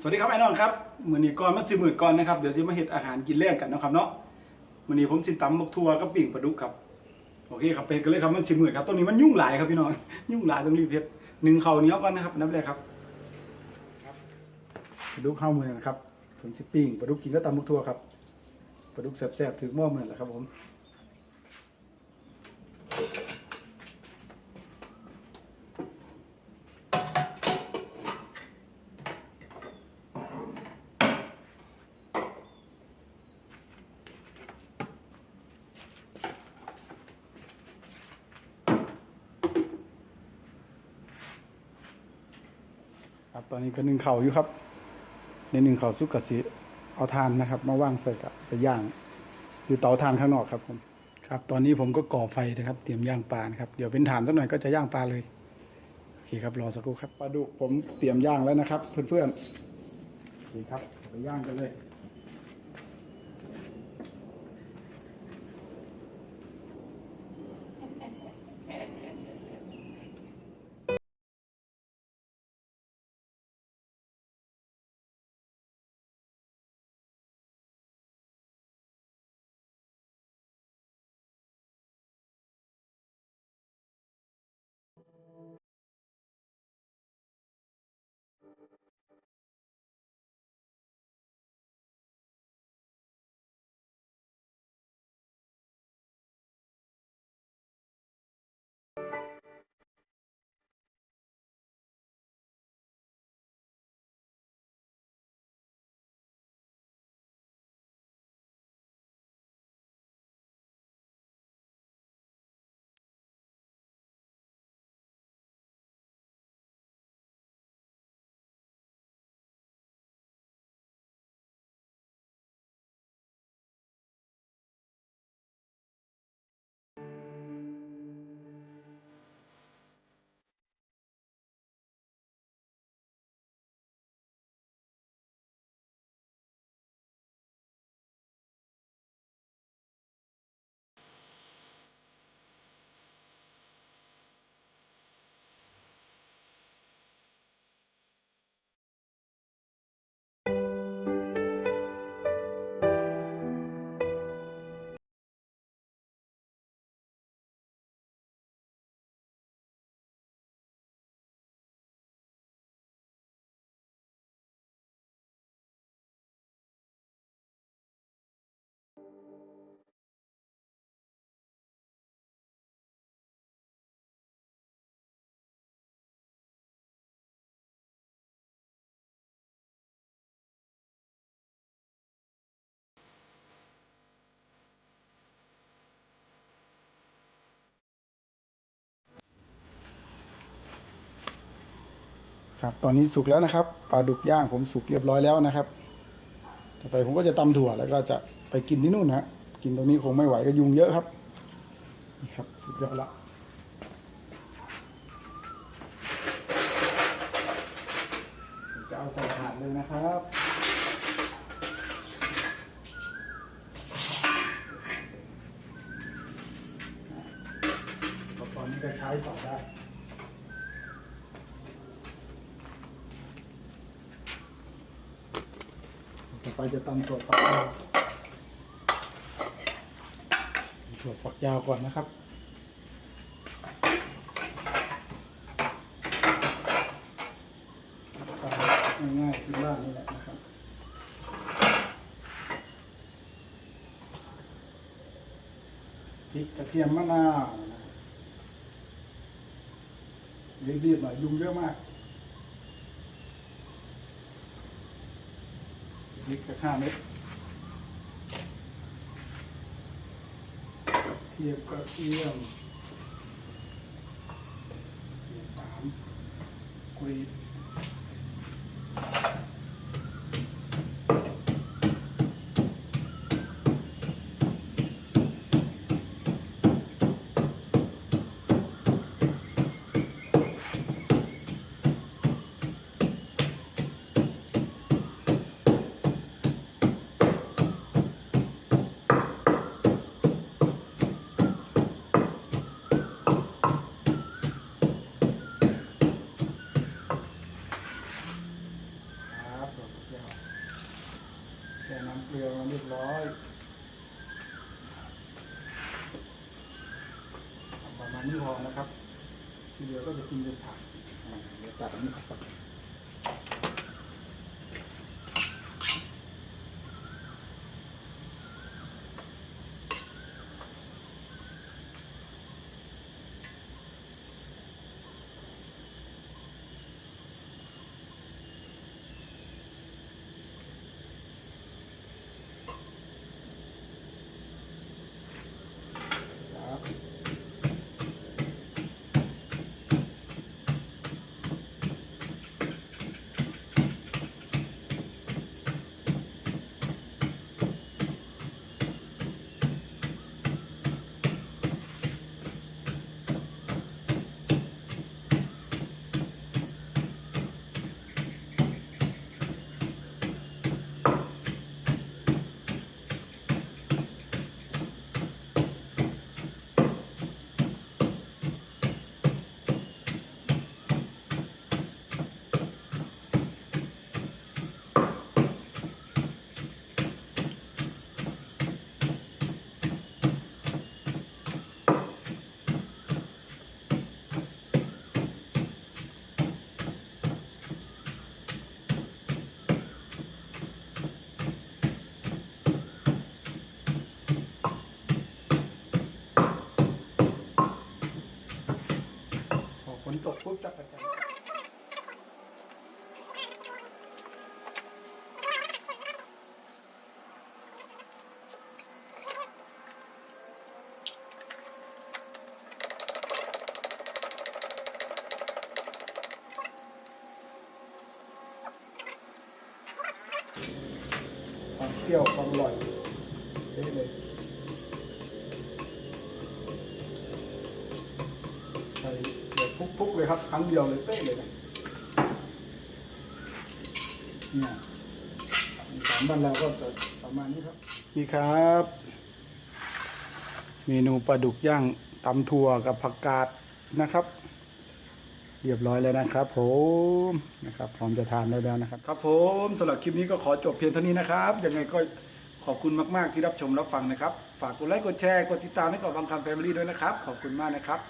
สวัสดีครับไอ้น้องครับมือนี้ก่อนมันสิมือก่อนนะครับเดี๋ยวสิมาเฮ็ดอาหารกินแลกกันนะครับเนาะมือนี้ผมสิตำบักทัวกับปิ้งปลาดุกครับโอเคครับเป็นกันเลยครับมันสิมือครับตรงนี้มันยุ่งหลายครับพี่น้องยุ่งหลายต้องรีบเฮ็ดหนึ่งเข้าเหนียวก่อนนะครับนับแรกครับครับปลาดุกข้าวมือนะครับผมสิปิ้งปลาดุกกินก็ตำบักทัวครับปลาดุกแซ่บๆถึงหม้อมือแหละครับผม ครับ ตอนนี้ก็นึ่งเข่าอยู่ครับ ในหนึ่งเข่าสุกกะสิเอาทานนะครับ มาว่างใส่กับไปย่าง อยู่เตาทานข้างนอกครับผมครับ ตอนนี้ผมก็ก่อไฟนะครับ เตรียมย่างปลานะครับ เดี๋ยวเป็นฐานสักหน่อยก็จะย่างปลาเลยโอเคครับรอสักครู่ครับปลาดุกผมเตรียมย่างแล้วนะครับ เพื่อนๆโอเคครับไปย่างกันเลย ครับตอนนี้สุกแล้วนะครับปลาดุกย่างผมสุกเรียบร้อยแล้วนะครับ ต่อไปผมก็จะตำถั่วแล้วก็จะ ไปกินที่นู่นนะฮะกินตรงนี้คงไม่ไหวก็ยุงเยอะครับนี่ครับสุดยอดละจะเอาใส่ถาดเลยนะครับอุปกรณ์นี้ก็ใช้ต่อได้ต่อไปจะตำถั่วฝักยาว ถั่วฝักยาวก่อนนะครับ ง่ายๆที่บ้านนี่แหละนะครับพริกกระเทียมมะนาวนะครับรีบๆหน่อยยุงเยอะมากพริกกระห้าเม็ด เทียบกระเทียมสามกรีด แค่น้ำเกลือมาเรียบร้อยประมาณนี้พอนะครับที่เหลือก็จะกินเป็นผักเดี๋ยวตัดอันนี้ออกไป ความเปรี้ยวความอร่อยได้เลยใส่เดี๋ยวฟุกๆเลยครับ ครั้งเดียวเลยเป๊ะเลยนะเนี่ยสามบ้านเราก็จะประมาณนี้ครับ นี่ครับ เมนูปลาดุกย่างตำถั่วกับผักกาดนะครับ เรียบร้อยแล้วนะครับ ผมนะครับพร้อมจะทานได้แล้วนะครับครับผมสำหรับคลิปนี้ก็ขอจบเพียงเท่านี้นะครับยังไงก็ขอบคุณมาก ๆ ที่รับชมรับฟังนะครับ ฝากกดไลค์กดแชร์กดติดตามให้กับบางคำแฟมิลี่ด้วยนะครับ ขอบคุณมากนะครับ